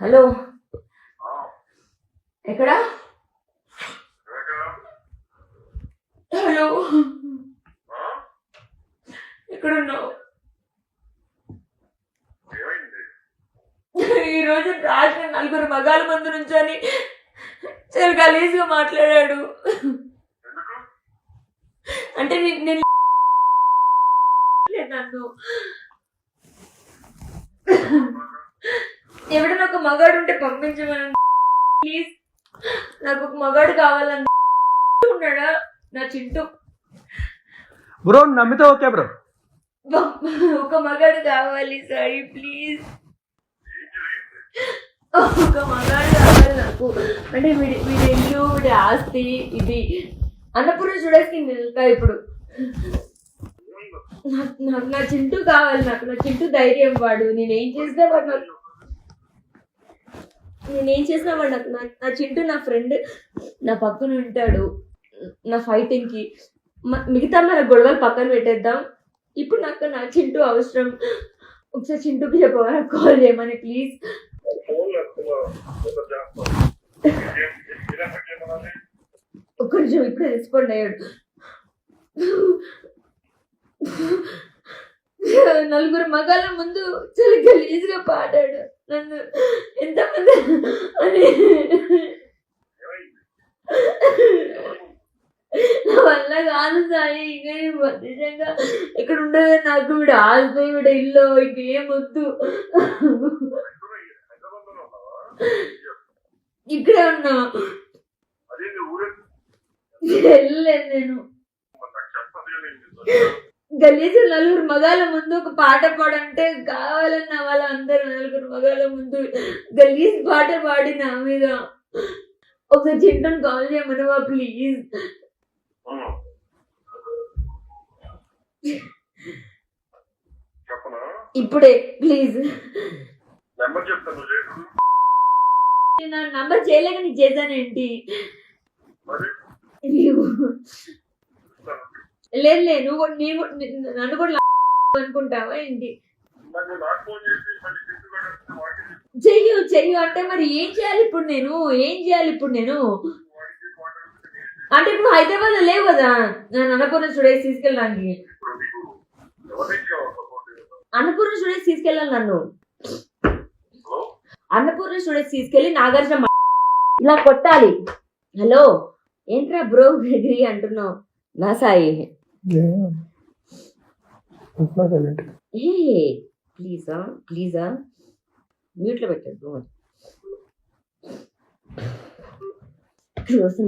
Hello. ఎక్కడ? Hello. ఎక్కడున్నావు? ఈరోజు రాసిన నలుగురు మగాల మందు నుంచని చాలా గలీజ్గా మాట్లాడాడు. అంటే నేను లేదు నన్ను ఎవడన్నా ఒక మగాడు ఉంటే పంపించమని ప్లీజ్ నాకు ఒక మగాడు కావాలని ఉన్నాడా? నా చింటూ. బ్రో నమ్మితే ఓకే బ్రో. ఒక మగాడు కావాలి సాయి ప్లీజ్ ఒక మగాడు కావాలి నాకు. అంటే వీడి వీడి ఇల్లు వీడి ఆస్తి ఇది. అన్నపూర్ణ చూడేసి నేను వెళ్తా ఇప్పుడు? నాకు నా చింటూ కావాలి నాకు నా చింటూ ధైర్యం వాడు. నేనేం చేసినా వాడు నాకు నేనేం చేసినా వాడు నాకు నా నా చింటూ నా ఫ్రెండ్ నా పక్కన ఉంటాడు నా ఫైటింగ్కి మ- మిగతా మన గొడవలు పక్కన పెట్టేద్దాం. ఇప్పుడు నాకు నా చింటూ అవసరం. ఒకసారి చింటూకి చెప్పవా కాల్ చేయమని ప్లీజ్ ఒక్క నిమిషం ఇప్పుడే రెస్పాండ్ అయ్యాడు. నలుగురు మగాళ్ళ ముందు చాలా గలీజ్గా పాడాడు. నన్ను ఎంతమంది అని నా వల్ల కాదు సాయి ఇంకా నిజంగా ఇక్కడ ఉండదు నాకు వీడు ఆస్తి వీడు ఇల్లు ఇంకేం వద్దు. ఇక్కడే ఉన్నా. వెళ్ళలేదు నేను. గలీజు నలుగురు మగాళ్ళ ముందు ఒక పాట పాడంటే కావాలన్న వాళ్ళందరూ నలుగురు మగాళ్ళ ముందు గలీజ్ పాట పాడి నా మీద. ఒకసారి చింటను కాల్ చేయమనవా ప్లీజ్? ఇప్పుడే ప్లీజ్. నా నంబర్ చేయలేక నీకు చేశానేంటి. లేదు లేదు నువ్వు కూడా- నీవు ని- నన్ను కూడా అనుకుంటావా ఏంటి? చెయ్యు చెయ్యు అంటే మరి ఏం చేయాలి ఇప్పుడు నేను? ఏం చేయాలి ఇప్పుడు నేను? అంటే ఇప్పుడు హైదరాబాద్లో లేవు కదా? నేను అన్నపూర్ణ స్టూడియోస్ తీసుకెళ్ళడానికి. అన్నపూర్ణ స్టూడియోస్ తీసుకెళ్ళాలి నన్ను. అన్నపూర్ణ స్టూడియోస్ తీసుకెళ్ళి నాగార్జున ఇలా కొట్టాలి. హలో? ఏంట్రా బ్రో డిగ్రీ అంటున్నావు? నా సాయి. ఏ ప్లీజా ప్లీజా మ్యూట్లో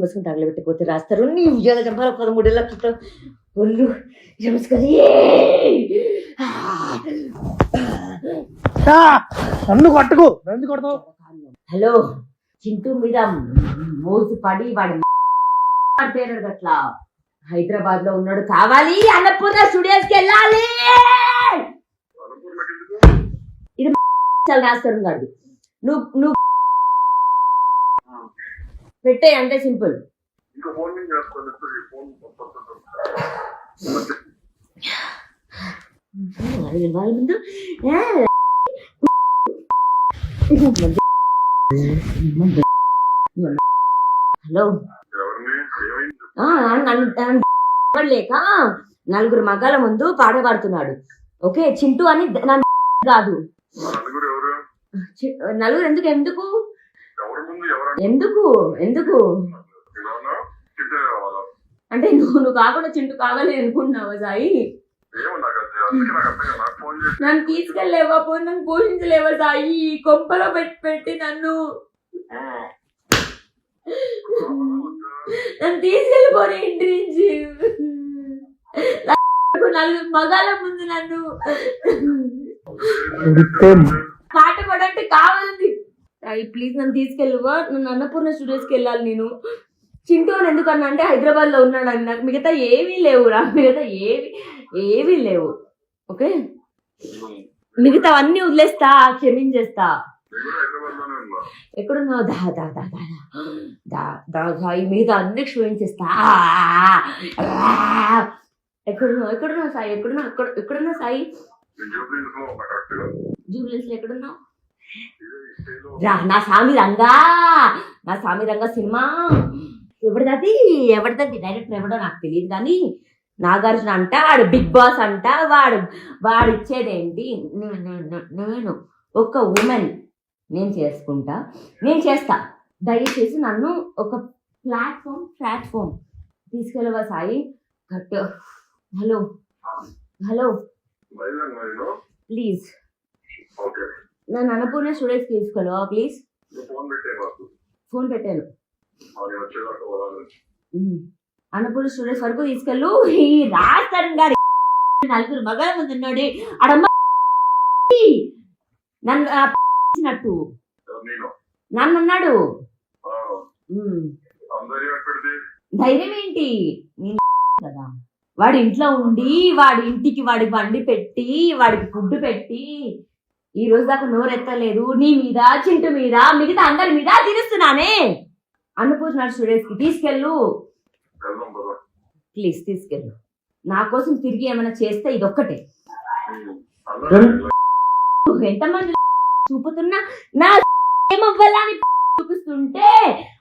మసుకుని తగలబెట్టకపోతే రాస్తారు. నీ ఉద్యోగ చంపాల పదమూడు లక్షలతో ఒళ్ళు నమస్కారం నన్ను కొట్టకు. నన్ను కొడతావు. హలో చింటూ మీద మోసి పడి వాడి పేరు అట్లా హైదరాబాద్లో ఉన్నాడు కావాలి అన్నపూర్ణ స్టూడియోస్కి వెళ్ళాలి చాలా రాస్తారు కాదు నువ్వు నువ్వు పెట్టే అంటే సింపుల్ ముందు హలో లేక నలుగురు మగాల ముందు పాట పాడుతున్నాడు ఓకే చింటూ అని నన్ను కాదు. నలుగురు ఎవరు చి- నలుగురు ఎందుకు ఎందుకు? ఎవరి ముందు ఎవరు? ఎందుకు ఎందుకు? అంటే నువ్వు నువ్వు కాకుండా చింటూ కావాలి అనుకుంటున్నావా సాయి? నన్ను తీసుకెళ్ళలేవా పోయి నన్ను పోషించలేవా సాయి? కొంపలో పెట్టి పెట్టి నన్ను. నన్ను తీసుకెళ్ళిపోయి ఇంటి నుంచి. నలుగురు మగాళ్ళ ముందు నన్ను. పాట పాడంటే కావాలంది. ప్లీజ్ నన్ను తీసుకెళ్ళవా నన్ను అన్నపూర్ణ స్టూడియోస్కి వెళ్ళాలి నేను. చింటూ అని ఎందుకన్నా అంటే హైదరాబాద్లో ఉన్నాడు అని నాకు మిగతా ఏమీ లేవు రా. మిగతా ఏవి ఏవీ లేవు. ఓకే? మిగతా అన్ని వదిలేస్తా క్షమించేస్తా. ఎక్కడున్నావు? దా దా దా దా దా. దా దా ఈ మిగతా అన్ని క్షమించేస్తా. ఎక్కడున్నావు? ఎక్కడున్నావు సాయి? ఎక్కడున్నావు? ఎక్కడ ఎక్కడున్నావు సాయి? జూబ్లీస్లో ఎక్కడున్నావు? రా నా సామి రంగా. నా సామి రంగా సినిమా. ఎవరిదది? ఎవరిదది? డైరెక్టర్ ఎవడో నాకు తెలియదు కానీ నాగార్జున అంట వాడు బిగ్ బాస్ అంట వాడు వాడు ఇచ్చేదేంటి నేను ఒక ఉమెన్. నేను చేసుకుంటా. నేను చేస్తా. దయచేసి నన్ను ఒక platform platform తీసుకెళ్ళవా Sai? Cut hello hello. Please నన్ను అన్నపూర్ణ స్టూడియోస్కి తీసుకెళ్ళవా ప్లీజ్ ఫోన్ పెట్టాను. అన్నపూర్ణ స్టూడియోస్ వరకు తీసుకెళ్ళు. ఈ రాజస్థాన్ గారి నలుగురు మగల ముందు ఉన్నాడు. అడమ్మ నన్ను ఇచ్చినట్టు. నేను నన్ను అన్నాడు ఆ, ఉమ్. అందరి పెడితే ధైర్యం ఏంటి? నేను కదా. వాడి ఇంట్లో ఉండి వాడి ఇంటికి వాడి బండి పెట్టి వాడికి ఫుడ్ పెట్టి ఈ రోజు దాకా నోరెత్తలేదు. నీ మీద చింటు మీద మిగతా అందరి మీద తిరుస్తున్నానే. అన్నపూర్ణ స్టూడియోస్కి తీసుకెళ్ళు ప్లీజ్ తీసుకెళ్ళు. నా కోసం తిరిగి ఏమైనా చేస్తే ఇదొక్కటే. ఎంతమంది చూపుతున్నా. నా ఏమవ్వాలని చూపిస్తుంటే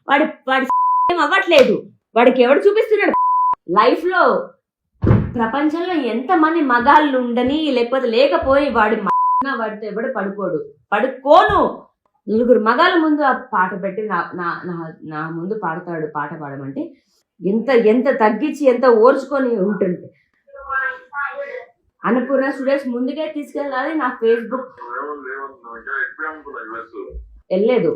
వాడి వాడి ఏం అవ్వట్లేదు వాడికి ఎవడు చూపిస్తున్నాడు? లైఫ్లో ప్రపంచంలో ఎంతమంది మగాళ్ళు ఉండని లేకపోతే లేకపోయి వాడి వాడితో ఎవడు పడుకోడు. పడుకోను. నలుగురు మగాళ్ళ ముందు ఆ పాట పెట్టి నా నా నా- నా ముందు పాడతాడు పాట పాడమంటే ఎంత ఎంత తగ్గించి ఎంత ఓర్చుకొని ఉంటుంది అన్నపూర్ణ స్టూడెంట్స్ ముందుకే తీసుకెళ్ళాలి నా ఫేస్బుక్. వెళ్ళలేదు.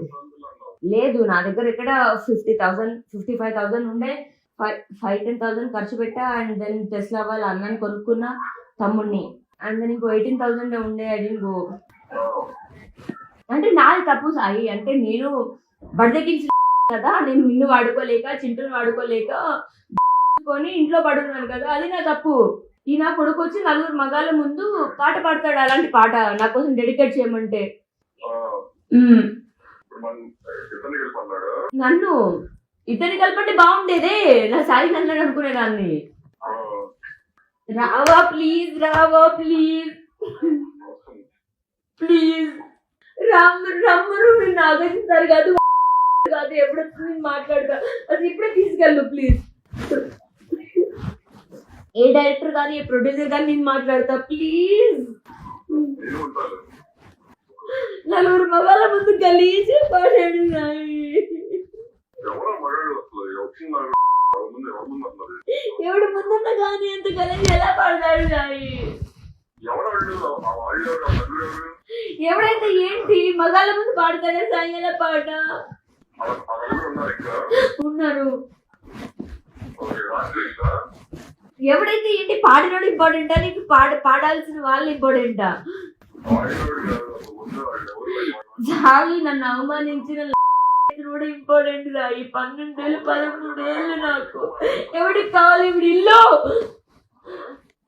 లేదు నా దగ్గర ఇక్కడ fifty thousand fifty five thousand ఉండే. ఫైవ్ ఫైవ్ టెన్ థౌసండ్ ఖర్చు పెట్టా అండ్ దెన్ టెస్లా వాళ్ళ అన్నని కొనుక్కున్న తమ్ముడిని అండ్ దెన్ ఇంకో ఎయిటీన్ థౌసండ్ ఉండే అది ఇంకో అంటే నాది తప్పు సాయి. అంటే నేను బడిదెక్కించిన కదా నేను నిన్ను వాడుకోలేక చింటూని వాడుకోలేక కొని ఇంట్లో పడున్నాను కదా అది నా తప్పు. ఈ నా కొడుకు వచ్చి నలుగురు మగాళ్ళ ముందు పాట పాడతాడు. అలాంటి పాట నా కోసం డెడికేట్ చేయమంటే. నన్ను ఇద్దరిని కలపంటే బాగుండేదే. నా సాయి నన్ను అనుకునేదాన్ని రావా ప్లీజ్ రావా ప్లీజ్. ప్లీజ్. రమ్ము రమ్మరు నేను ఆగేస్తారు కాదు. కాదు ఎప్పుడు మాట్లాడతా. అది ఇప్పుడే తీసుకెళ్ళు ప్లీజ్. ఏ డైరెక్టర్ కానీ ఏ ప్రొడ్యూసర్ కానీ నేను మాట్లాడతా ప్లీజ్. నలుగురు మగాళ్ళ ముందు గలీజే పాడాడు ఎవడు ముందున్న కానీ అంత గలీజ్ ఎలా పాడతాడు ఎవరు ఎవడైతే ఏంటి మగాళ్ళ ముందు పాడతాడే సాయి ఎలా పాట ఉన్నారు ఎవడైతే ఏంటి పాడినోడు ఇంపార్టెంటా? నీకు పాడ పాడాల్సిన వాళ్ళు ఇంపార్టెంటా? చాలు నన్ను అవమానించిన కూడా ఇంపార్టెంట్ రా. ఈ పన్నెండేళ్ళు పదమూడేళ్ళు నాకు ఎవడికి కావాలి వీడి ఇల్లు?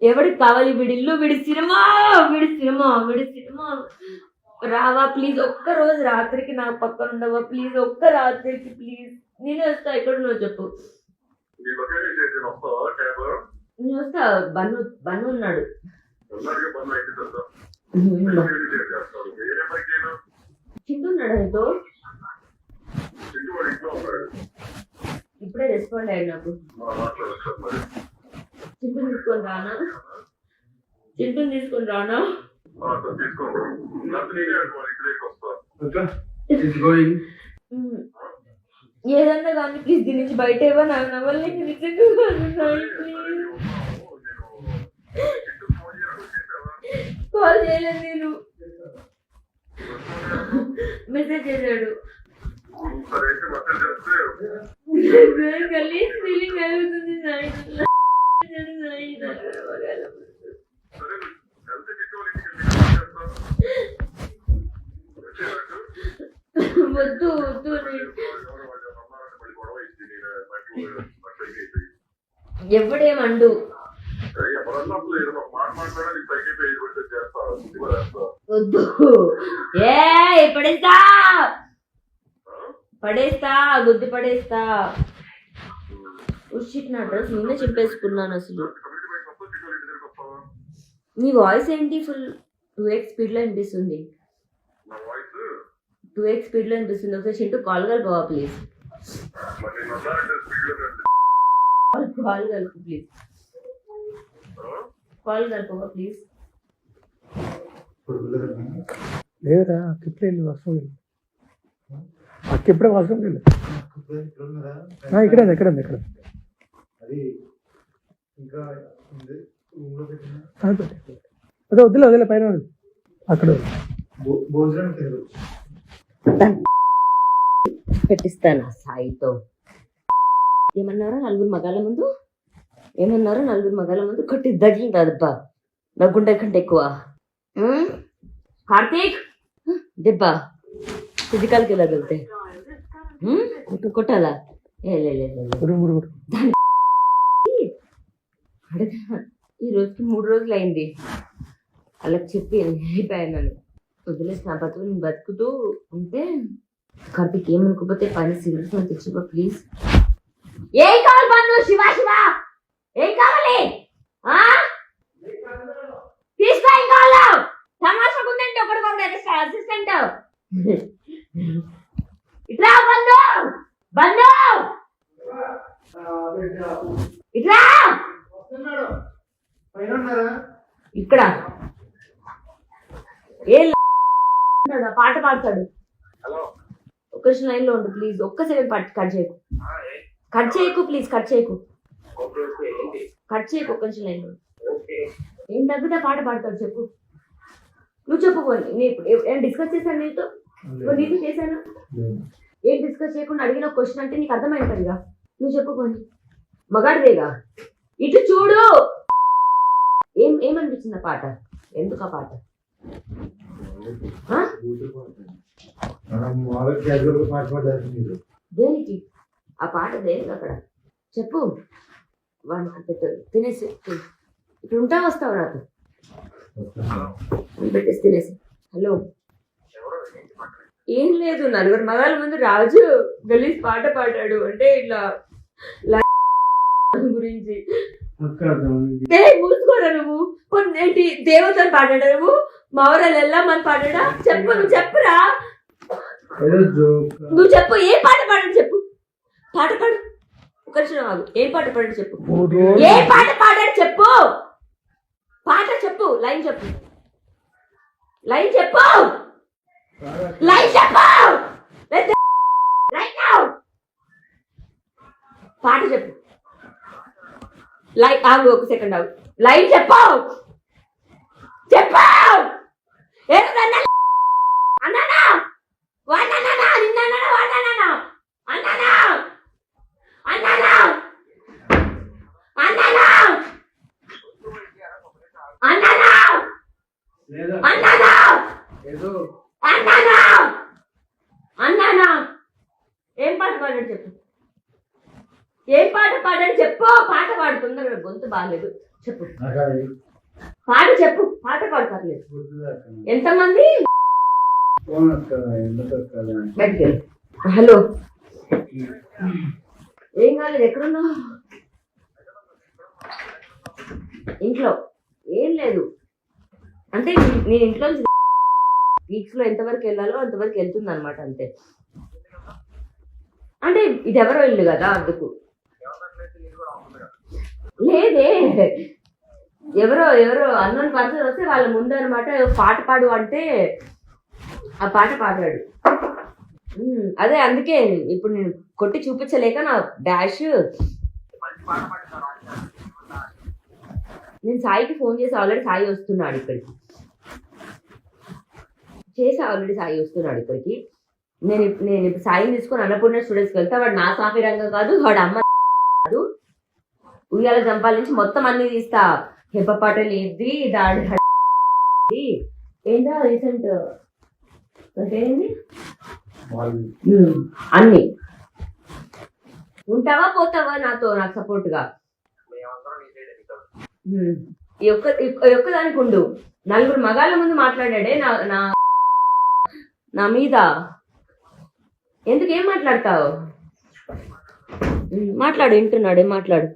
ఎవడికి కావాలి వీడి ఇల్లు? వీడి సినిమా వీడి సినిమా వీడి సినిమా. రావా ప్లీజ్ ఒక్క రోజు రాత్రికి నా పక్కన ఉండవా? ప్లీజ్ ఒక్క రాత్రికి ప్లీజ్. నేను వస్తా ఎక్కడ నువ్వు చెప్పు నీ లొకేషన్ చేసి వస్తావా క్యాబ్ నేను వస్తా బన్ను బన్ను ఉన్నాడు ఇంట్లో ఉన్నాడు ఇప్పుడే రెస్పాండ్ అయ్యాడు నాకు. చింటుని తీసుకొని రానా? చింటుని తీసుకొని రానా? ఆ, ఏదన్నా కానీ ప్లీజ్ దీని నుంచి బయట ఇవ్వ నాకు నవ్వలేక కాల్ చేయలేదు నేను. మెసేజ్ చేశాడు. సరే అయితే మెసేజ్ గలీజ్ ఫీలింగ్ కలుగుతుంది చేస్తా వద్దు. ఏ పడేస్తా. పడేస్తా గుద్ది పడేస్తా. ఉషిట్ నా డ్రెస్ నేనే చెప్పేసుకున్నాను అసలు. నీ వాయిస్ ఏంటి ఫుల్ టూ ఎక్స్ స్పీడ్లో వినిపిస్తుంది వాయిస్? టూ ఎక్స్ స్పీడ్లో అనిపిస్తుంది ఒకసారి చింటూ కాల్ కలుపువా ప్లీజ్? కాల్ కలుపు ప్లీజ్ కాల్ కలుపువా ప్లీజ్ లేదురా అక్క ఇప్పుడే వెళ్ళు అక్క ఆ, ఇక్కడే ఉంది, ఇక్కడే ఉంది, ఇక్కడ ఉంది. అది వద్దులే వదిలే పైన ఉంది. అక్కడ భోజనం పెట్టిస్తాను సాయితో. ఏమన్నారో? నలుగురు మగాళ్ళ ముందు? ఏమన్నారో? నలుగురు మగాళ్ళ ముందు? కొట్టి దగిలిందబ్బా నా గుండె కంటే ఎక్కువ? కార్తీక్? దెబ్బ. ఫిజికల్కి తగిలితే ఉమ్? కొట్టు కొట్టాలా? ఈ రోజుకి మూడు రోజులు అయింది. వాళ్ళకి చెప్పి అయిపోయాను. వదిలేసి నా బతుకు నేను బతుకుతూ ఉంటే కార్తీక్ ఏమనుకోపోతే పని సిగరెట్స్ అని తెచ్చిపో ప్లీజ్ ఏం కావాలి పన్ను? శివ శివ! ఏం కావాలి? ఆ? తీసుకో ఏం కావాలా? తమాషా ఉందంటే ఒకటి అసిస్టెంట్ ఇట్లా బంధు! బంధు! ఇట్లా ఇక్కడ. ఏ పాట పాడతాడు. ఒక్క లైన్లో ఉండు ప్లీజ్ ఒక్క సెకండ్ కట్ చేయకు. కట్ చేయకు ప్లీజ్ కట్ చేయకు. కట్ చేయకు ఒక్క నిమిషం లైన్. ఏం తగ్గితే పాట పాడతాడు చెప్పు. నువ్వు చెప్పు పోనీ. నేను డిస్కస్ చేశాను నీతో? నీతో చేశాను? ఏం డిస్కస్ చేయకుండా అడిగిన క్వశ్చన్ అంటే నీకు అర్థమైంటుందిగా నువ్వు చెప్పు పోనీ. మగాడిదేగా ఇటు చూడు. ఏం ఏమనిపించింది ఆ పాట? ఎందుకు ఆ పాట? మనం దేనికి? ఆ పాట దేనికి అక్కడ? చెప్పు. వాడికి పెట్టు తినేసి తిను. ఇప్పుడు ఉంటా వస్తావు నాకు పెట్టేసి తినేసి. హలో. ఏం లేదు నలుగురు మగాళ్ళ ముందు రాజు గలీజ్ పాట పాడాడు. అంటే ఇట్లా గురించి. మూసుకోరా నువ్వు? కొన్ని ఏంటి దేవతలు పాడాడా నువ్వు? మవరాలు వెళ్ళమని పాడాడా? చెప్పు నువ్వు చెప్పురా? నువ్వు చెప్పు ఏ పాట పాడాడు చెప్పు. పాట పాడు. ఒక నిమిషం ఆగు. ఏం పాట పాడాడు చెప్పు. ఏ పాట పాడాడు చెప్పు. పాట చెప్పు లైన్ చెప్పు. లైన్ చెప్పు. లైన్ చెప్పు. పాట చెప్పు. లైన్ ఆగు ఒక సెకండ్ ఆగు. లైన్ చెప్పు. చెప్పు. అన్నానా అన్నానా? అన్నానా? అన్నానా? అన్నానా? లేదా? అన్నానా? ఏదో. అన్నానా? అన్నానా? ఏం పాట పాడాడు చెప్పు? ఏం పాట పాడాడు చెప్పు? పాట గొంతు బాగాలేదు. చెప్పు. చెప్పు పాట. ఎంతమంది ఫోన్ అక్క ఎందుకు అక్క అది అంటే. బయటికి వెళ్ళు. హలో. ఏం కాలేదు ఎక్కడున్నావు? ఇంట్లో. ఏం లేదు. అంటే నేను ఇంట్లో వీక్స్లో ఎంతవరకు వెళ్ళాలో అంతవరకు వెళ్తుంది అనమాట అంతే. అంటే ఇది ఎవరో ఇల్లు కదా అందుకు. లేదే. ఎవరో ఎవరో అన్నోన్ పర్సన్ వస్తే వాళ్ళ ముందు అనమాట పాట పాడు అంటే ఆ పాట పాడాడు. అదే అందుకే ఇప్పుడు నేను కొట్టి చూపించలేక నా డాష్ నేను సాయికి ఫోన్ చేసి ఆల్రెడీ సాయి వస్తున్నాడు ఇక్కడికి. చేసి ఆల్రెడీ సాయి వస్తున్నాడు ఇక్కడికి. నేను నేను ఇప్పుడు సాయిని తీసుకొని అన్నపూర్ణ స్టూడెంట్స్కి వెళ్తా వాడు నా సాఫీ రంగం కాదు వాడు అమ్మ కాదు. ఉయ్యాల సంపాదించి నుంచి మొత్తం అన్ని తీస్తా. హెబ్బ పాటలు ఇది దాడి హడి ఏంటో రీసెంట్ అన్ని. ఉంటావా పోతావా? నాతో నాకు సపోర్ట్గా. ఈ ఒక్క ఈ ఒక్క దానికి ఉండు. నలుగురు మగాళ్ళ ముందు మాట్లాడాడే నా నా నా మీద. ఎందుకు ఏం మాట్లాడతావు మాట్లాడు వింటున్నాడు ఏం మాట్లాడు.